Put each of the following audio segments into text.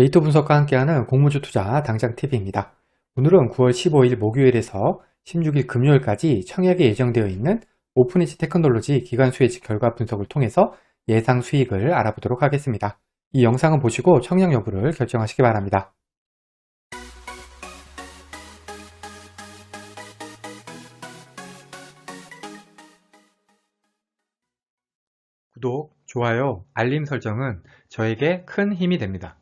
데이터 분석과 함께하는 공모주 투자 당장 TV입니다. 오늘은 9월 15일 목요일에서 16일 금요일까지 청약에 예정되어 있는 오픈이지 테크놀로지 기간 수혜지 결과 분석을 통해서 예상 수익을 알아보도록 하겠습니다. 이 영상을 보시고 청약 여부를 결정하시기 바랍니다. 구독, 좋아요, 알림 설정은 저에게 큰 힘이 됩니다.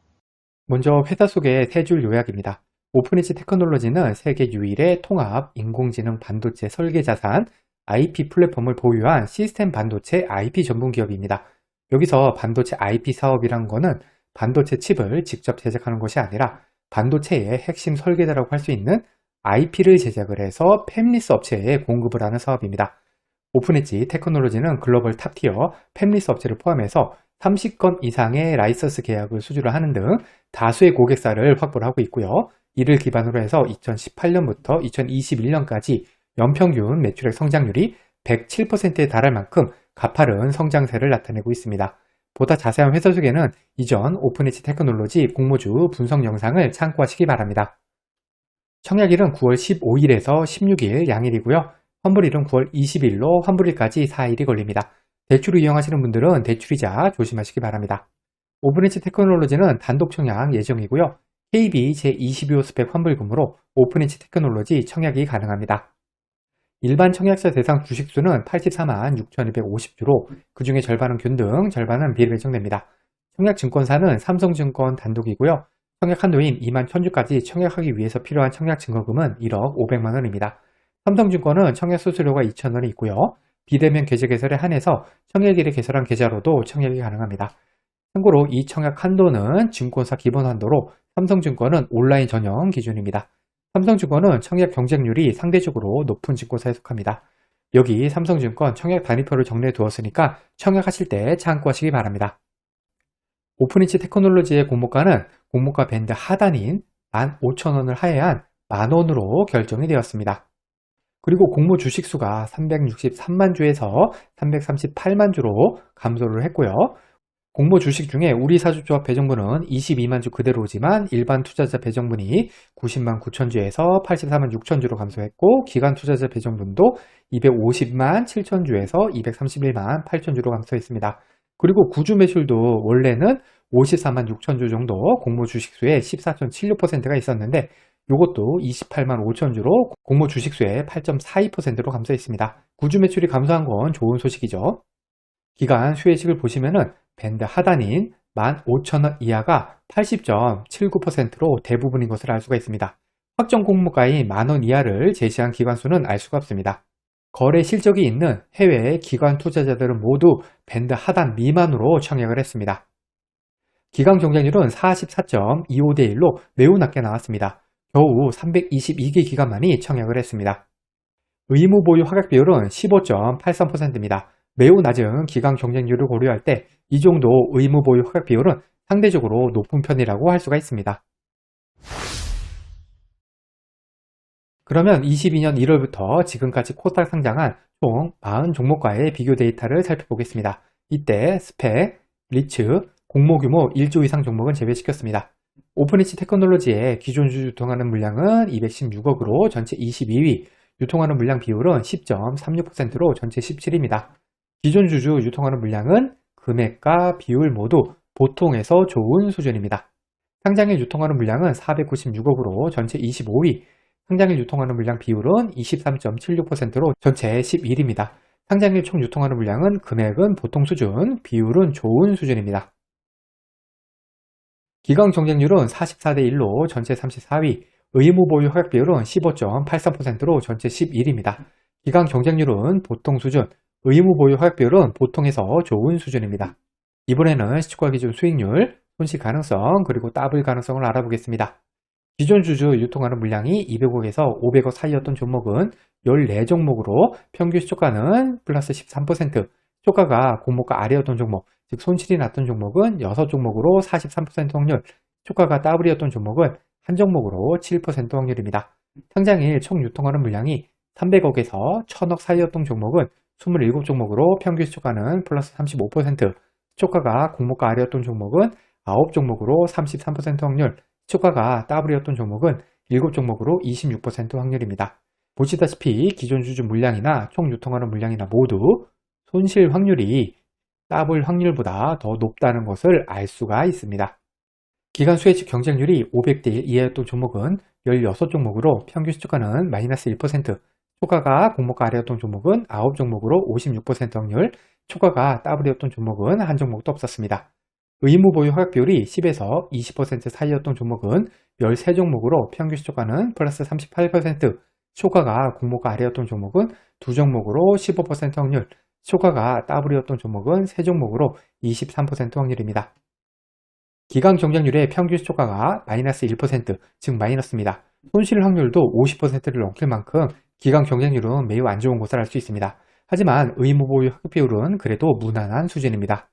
먼저 회사 소개 세 줄 요약입니다. 오픈에지 테크놀로지는 세계 유일의 통합 인공지능 반도체 설계 자산 IP 플랫폼을 보유한 시스템 반도체 IP 전문 기업입니다. 여기서 반도체 IP 사업이란 거는 반도체 칩을 직접 제작하는 것이 아니라 반도체의 핵심 설계자라고 할 수 있는 IP를 제작을 해서 팹리스 업체에 공급을 하는 사업입니다. 오픈엣지 테크놀로지는 글로벌 탑티어 팹리스 업체를 포함해서 30건 이상의 라이선스 계약을 수주를 하는 등 다수의 고객사를 확보를 하고 있고요. 이를 기반으로 해서 2018년부터 2021년까지 연평균 매출액 성장률이 107%에 달할 만큼 가파른 성장세를 나타내고 있습니다. 보다 자세한 회사 소개는 이전 오픈엣지 테크놀로지 공모주 분석 영상을 참고하시기 바랍니다. 청약일은 9월 15일에서 16일 양일이고요. 환불일은 9월 20일로 환불일까지 4일이 걸립니다. 대출을 이용하시는 분들은 대출이자 조심하시기 바랍니다. 오픈엣지 테크놀로지는 단독 청약 예정이고요. KB 제22호 스펙 환불금으로 오픈엣지 테크놀로지 청약이 가능합니다. 일반 청약자 대상 주식수는 84만 6,250주로 그 중에 절반은 균등, 절반은 비례배정됩니다. 청약증권사는 삼성증권 단독이고요. 청약 한도인 2만 1000주까지 청약하기 위해서 필요한 청약 증거금은 1억 500만 원입니다. 삼성증권은 청약 수수료가 2,000원이 있고요. 비대면 계좌 개설에 한해서 청약일에 개설한 계좌로도 청약이 가능합니다. 참고로 이 청약 한도는 증권사 기본 한도로 삼성증권은 온라인 전용 기준입니다. 삼성증권은 청약 경쟁률이 상대적으로 높은 증권사에 속합니다. 여기 삼성증권 청약 단위표를 정리해 두었으니까 청약하실 때 참고하시기 바랍니다. 오픈인치 테크놀로지의 공모가는 공모가 밴드 하단인 15,000원을 하회한 만원으로 결정이 되었습니다. 그리고 공모 주식수가 363만 주에서 338만 주로 감소를 했고요. 공모 주식 중에 우리 사주조합 배정분은 22만 주 그대로지만 일반 투자자 배정분이 90만 9천 주에서 84만 6천 주로 감소했고 기관 투자자 배정분도 250만 7천 주에서 231만 8천 주로 감소했습니다. 그리고 구주 매출도 원래는 54만 6천 주 정도 공모 주식수의 14.76%가 있었는데 이것도 28만 5천 주로 공모 주식수의 8.42%로 감소했습니다. 구주 매출이 감소한 건 좋은 소식이죠. 기간 수혜식을 보시면은 밴드 하단인 15,000원 이하가 80.79%로 대부분인 것을 알 수가 있습니다. 확정 공모가인 만원 이하를 제시한 기관수는 알 수가 없습니다. 거래 실적이 있는 해외 기관 투자자들은 모두 밴드 하단 미만으로 청약을 했습니다. 기간 경쟁률은 44.25대 1로 매우 낮게 나왔습니다. 겨우 322개 기관만이 청약을 했습니다. 의무 보유 허락 비율은 15.83%입니다. 매우 낮은 기간 경쟁률을 고려할 때 이 정도 의무 보유 허락 비율은 상대적으로 높은 편이라고 할 수가 있습니다. 그러면 22년 1월부터 지금까지 코스닥 상장한 총 40종목과의 비교 데이터를 살펴보겠습니다. 이때 스펙, 리츠, 공모 규모 1조 이상 종목은 제외시켰습니다. 오픈이치 테크놀로지의 기존 주 유통하는 물량은 216억으로 전체 22위, 유통하는 물량 비율은 10.36%로 전체 17위입니다. 기존 주주 유통하는 물량은 금액과 비율 모두 보통에서 좋은 수준입니다. 상장일 유통하는 물량은 496억으로 전체 25위, 상장일 유통하는 물량 비율은 23.76%로 전체 11위입니다. 상장일 총 유통하는 물량은 금액은 보통 수준, 비율은 좋은 수준입니다. 기강 경쟁률은 44대 1로 전체 34위, 의무 보유 허약 비율은 15.83%로 전체 11위입니다. 기강 경쟁률은 보통 수준, 의무 보유 허약 비율은 보통에서 좋은 수준입니다. 이번에는 시초가 기준 수익률, 손실 가능성, 그리고 더블 가능성을 알아보겠습니다. 기존 주주 유통하는 물량이 200억에서 500억 사이였던 종목은 14종목으로 평균 시초가는 플러스 13%, 시초가가 공모가 아래였던 종목, 즉 손실이 났던 종목은 6종목으로 43% 확률, 시초가가 더블이었던 종목은 한 종목으로 7% 확률입니다. 상장일 총 유통하는 물량이 300억에서 1000억 사이였던 종목은 27종목으로 평균 시초가는 플러스 35%, 시초가가 공모가 아래였던 종목은 9종목으로 33% 확률, 초과가 더블이었던 종목은 7종목으로 26% 확률입니다. 보시다시피 기존 주주 물량이나 총 유통하는 물량이나 모두 손실 확률이 더블 확률보다 더 높다는 것을 알 수가 있습니다. 기간 수혜치 경쟁률이 500대 1 이하였던 종목은 16종목으로 평균 시초가는 마이너스 1%, 초과가 공모가 아래였던 종목은 9종목으로 56% 확률, 초과가 더블이었던 종목은 한 종목도 없었습니다. 의무 보유 허약 비율이 10에서 20% 사이였던 종목은 13종목으로 평균 시초가는 플러스 38%, 초과가 공모가 아래였던 종목은 두 종목으로 15% 확률, 초과가 더블이었던 종목은 세 종목으로 23% 확률입니다. 기간 경쟁률의 평균 시초가가 마이너스 1%, 즉 마이너스입니다. 손실 확률도 50%를 넘길 만큼 기간 경쟁률은 매우 안 좋은 것을 알 수 있습니다. 하지만 의무 보유 합격 비율은 그래도 무난한 수준입니다.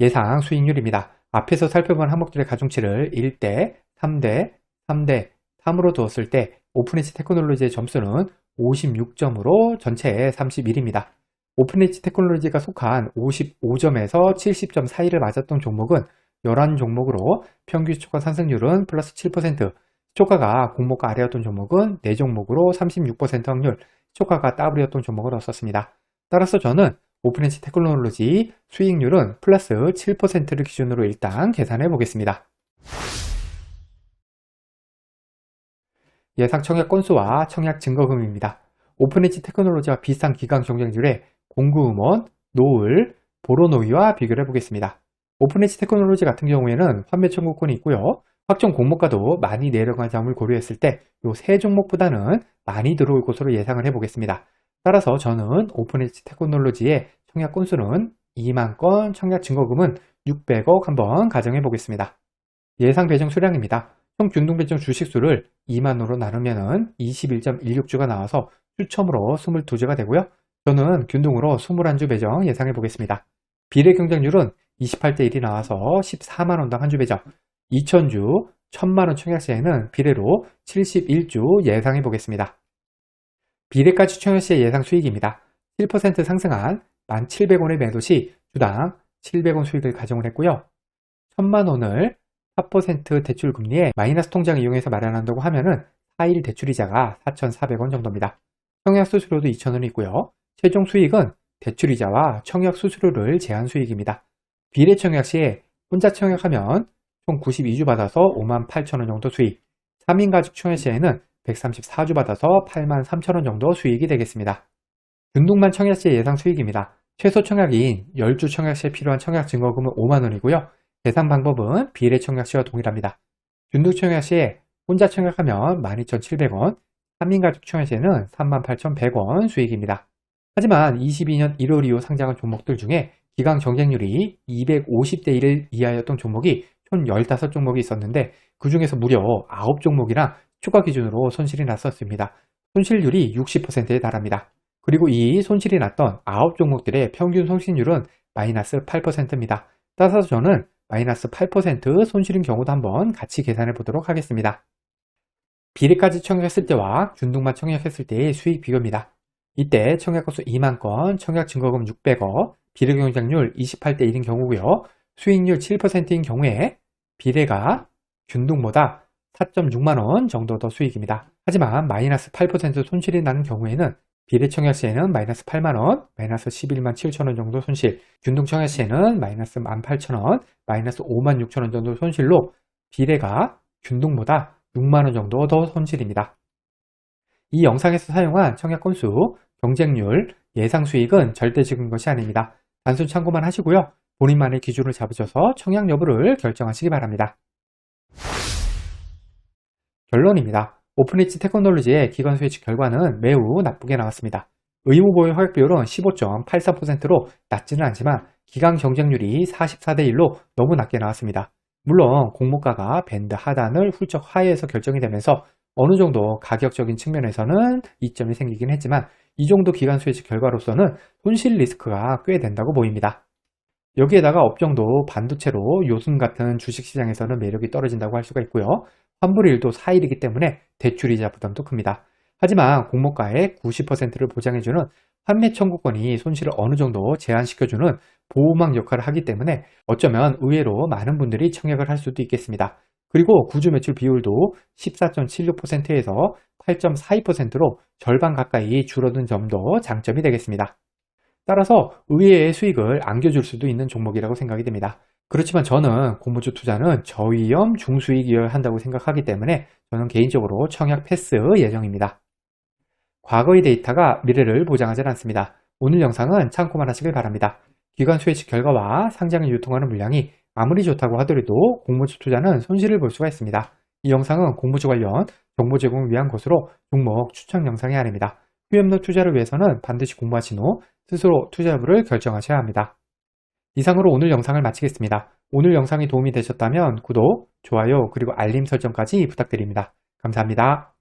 예상 수익률입니다. 앞에서 살펴본 항목들의 가중치를 1대, 3대, 3대, 3으로 두었을 때 오픈엣지 테크놀로지의 점수는 56점으로 전체의 31입니다. 오픈엣지 테크놀로지가 속한 55점에서 70점 사이를 맞았던 종목은 11종목으로 평균 초과 상승률은 플러스 7%, 초과가 공모가 아래였던 종목은 4종목으로 36% 확률, 초과가 더블이었던 종목을 얻었습니다. 따라서 저는 오픈엣지 테크놀로지 수익률은 플러스 7%를 기준으로 일단 계산해 보겠습니다. 예상 청약 건수와 청약 증거금입니다. 오픈엣지 테크놀로지와 비슷한 기간 경쟁률의 공구음원, 노을, 보로노이와 비교를 해보겠습니다. 오픈엣지 테크놀로지 같은 경우에는 판매 청구권이 있고요. 확정 공모가도 많이 내려간 점을 고려했을 때 이 세 종목보다는 많이 들어올 것으로 예상을 해보겠습니다. 따라서 저는 오픈엣지 테크놀로지의 청약 건수는 2만 건, 청약 증거금은 600억 한번 가정해 보겠습니다. 예상 배정 수량입니다. 총 균등 배정 주식 수를 2만으로 나누면 21.16주가 나와서 추첨으로 22주가 되고요. 저는 균등으로 21주 배정 예상해 보겠습니다. 비례 경쟁률은 28대 1이 나와서 14만원당 한 주 배정, 2000주, 1000만원 청약시에는 비례로 71주 예상해 보겠습니다. 비례까지 청약시의 예상 수익입니다. 7% 상승한 1,700원의 매도 시 주당 700원 수익을 가정을 했고요. 1000만원을 4% 대출 금리에 마이너스 통장을 이용해서 마련한다고 하면은 4일 대출이자가 4,400원 정도입니다. 청약 수수료도 2,000원이 있고요. 최종 수익은 대출이자와 청약 수수료를 제한 수익입니다. 비례 청약 시에 혼자 청약하면 총 92주 받아서 5만 8천원 정도 수익, 3인 가족 청약 시에는 134주 받아서 8만 3천원 정도 수익이 되겠습니다. 균등만 청약 시의 예상 수익입니다. 최소 청약인 10주 청약 시에 필요한 청약 증거금은 5만원이고요. 계산 방법은 비례 청약 시와 동일합니다. 균등 청약 시에 혼자 청약하면 12,700원, 3인 가족 청약 시에는 38,100원 수익입니다. 하지만 22년 1월 이후 상장한 종목들 중에 기강 경쟁률이 250대 1 이하였던 종목이 총 15종목이 있었는데 그 중에서 무려 9종목이나 추가 기준으로 손실이 났었습니다. 손실률이 60%에 달합니다. 그리고 이 손실이 났던 9종목들의 평균 손실률은 마이너스 8%입니다. 따라서 저는 마이너스 8% 손실인 경우도 한번 같이 계산해 보도록 하겠습니다. 비례까지 청약했을 때와 균등만 청약했을 때의 수익 비교입니다. 이때 청약 건수 2만 건, 청약 증거금 600억, 비례 경쟁률 28대 1인 경우고요. 수익률 7%인 경우에 비례가 균등보다 4.6만원 정도 더 수익입니다. 하지만 마이너스 8% 손실이 나는 경우에는 비례 청약 시에는 마이너스 8만원, 마이너스 11만 7천원 정도 손실, 균등 청약 시에는 마이너스 18,000원, 마이너스 5만 6천원 정도 손실로 비례가 균등보다 6만원 정도 더 손실입니다. 이 영상에서 사용한 청약 건수, 경쟁률, 예상 수익은 절대 적은 것이 아닙니다. 단순 참고만 하시고요. 본인만의 기준을 잡으셔서 청약 여부를 결정하시기 바랍니다. 결론입니다. 오픈엣지 테크놀로지의 기관 스위치 결과는 매우 나쁘게 나왔습니다. 의무 보유 허약 비율은 15.84%로 낮지는 않지만 기간 경쟁률이 44대 1로 너무 낮게 나왔습니다. 물론 공모가가 밴드 하단을 훌쩍 하회해서 결정이 되면서 어느 정도 가격적인 측면에서는 이점이 생기긴 했지만 이 정도 기간 스위치 결과로서는 손실 리스크가 꽤 된다고 보입니다. 여기에다가 업종도 반도체로 요즘 같은 주식시장에서는 매력이 떨어진다고 할 수가 있고요. 환불일도 4일이기 때문에 대출이자 부담도 큽니다. 하지만 공모가의 90%를 보장해주는 환매 청구권이 손실을 어느 정도 제한시켜주는 보호막 역할을 하기 때문에 어쩌면 의외로 많은 분들이 청약을 할 수도 있겠습니다. 그리고 구주 매출 비율도 14.76%에서 8.42%로 절반 가까이 줄어든 점도 장점이 되겠습니다. 따라서 의외의 수익을 안겨줄 수도 있는 종목이라고 생각이 됩니다. 그렇지만 저는 공모주 투자는 저위험 중수익이어야 한다고 생각하기 때문에 저는 개인적으로 청약 패스 예정입니다. 과거의 데이터가 미래를 보장하지 않습니다. 오늘 영상은 참고만 하시길 바랍니다. 기관 수혜식 결과와 상장에 유통하는 물량이 아무리 좋다고 하더라도 공모주 투자는 손실을 볼 수가 있습니다. 이 영상은 공모주 관련 정보 제공을 위한 것으로 종목 추천 영상이 아닙니다. 후염로 투자를 위해서는 반드시 공부하신 후 스스로 투자 여부를 결정하셔야 합니다. 이상으로 오늘 영상을 마치겠습니다. 오늘 영상이 도움이 되셨다면 구독, 좋아요, 그리고 알림 설정까지 부탁드립니다. 감사합니다.